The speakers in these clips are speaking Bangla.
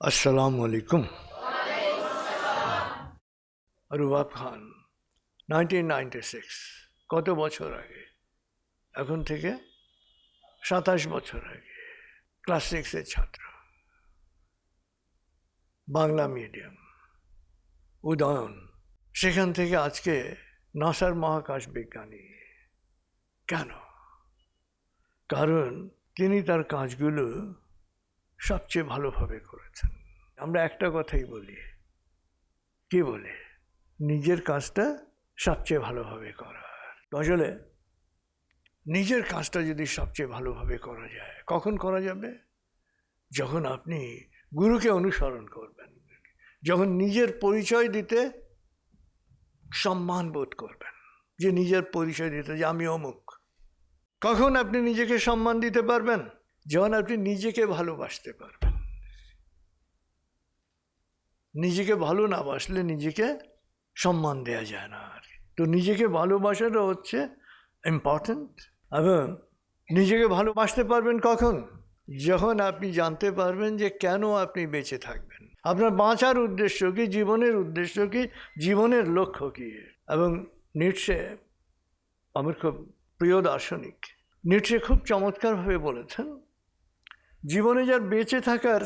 আসসালামু আলাইকুম। Rubab Khan nineteen ninety six কত বছর আগে? এখন থেকে সাতাশ বছর আগে, ক্লাস সিক্সের ছাত্র। বাংলা মিডিয়াম, উদয়ন, সেখান থেকে আজকে নাসার মহাকাশ বিজ্ঞানী। কেন? কারণ তিনি তার কাজগুলো সবচেয়ে ভালোভাবে করেছেন। আমরা একটা কথাই বলি, কি বলে? নিজের কাজটা সবচেয়ে ভালোভাবে করা। আসলে নিজের কাজটা যদি সবচেয়ে ভালোভাবে করা যায়, কখন করা যাবে? যখন আপনি গুরুকে অনুসরণ করবেন, যখন নিজের পরিচয় দিতে সম্মান বোধ করবেন, যে নিজের পরিচয় দিতে যে আমি অমুক। কখন আপনি নিজেকে সম্মান দিতে পারবেন? যখন আপনি নিজেকে ভালোবাসতে পারবেন। নিজেকে ভালো না বাসলে নিজেকে সম্মান দেওয়া যায় না আর। তো নিজেকে ভালোবাসাটা হচ্ছে ইম্পর্ট্যান্ট এবং নিজেকে ভালোবাসতে পারবেন কখন? যখন আপনি জানতে পারবেন যে কেন আপনি বেঁচে থাকবেন। আপনার বাঁচার উদ্দেশ্য কি? জীবনের উদ্দেশ্য কি? জীবনের লক্ষ্য কি? এবং নিটসে আমার খুব প্রিয় দার্শনিক নিটসে খুব চমৎকারভাবে বলেছেন জীবনে যার বেঁচে থাকার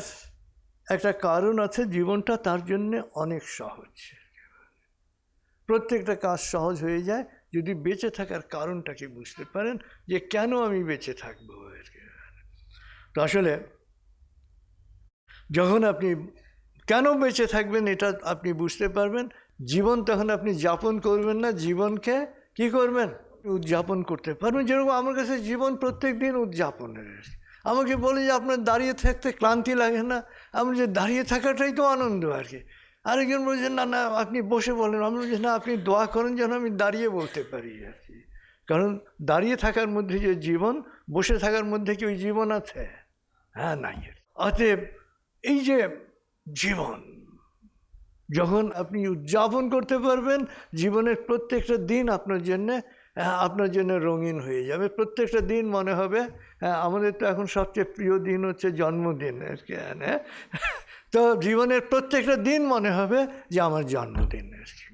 একটা কারণ আছে, জীবনটা তার জন্যে অনেক সহজ প্রত্যেকটা কাজ সহজ হয়ে যায় যদি বেঁচে থাকার কারণটাকে বুঝতে পারেন যে কেন আমি বেঁচে থাকব আর কি। তো আসলে যখন আপনি কেন বেঁচে থাকবেন এটা আপনি বুঝতে পারবেন, জীবন তখন আপনি যাপন করবেন না, জীবনকে কি করবেন উদযাপন করতে পারবেন যেরকম আমার কাছে জীবন প্রত্যেক দিন উদযাপনের। আমাকে বলে যে আপনার দাঁড়িয়ে থাকতে ক্লান্তি লাগে না। আমি যে দাঁড়িয়ে থাকাটাই তো আনন্দ আর কি। আরেকজন বলছেন না না, আপনি বসে বলেন। আমি বলছি না, আপনি দোয়া করেন যেন আমি দাঁড়িয়ে বলতে পারি আর কি। কারণ দাঁড়িয়ে থাকার মধ্যে যে জীবন, বসে থাকার মধ্যে কি ওই জীবন আছে? হ্যাঁ নাই অতএব এই যে জীবন, যখন আপনি উদযাপন করতে পারবেন, জীবনের প্রত্যেকটা দিন আপনার জন্যে আপনার জন্য রঙিন হয়ে যাবে। প্রত্যেকটা দিন মনে হবে হ্যাঁ, আমাদের তো এখন সবচেয়ে প্রিয় দিন হচ্ছে জন্মদিন হ্যাঁ তো জীবনের প্রত্যেকটা দিন মনে হবে যে আমার জন্মদিন আর কি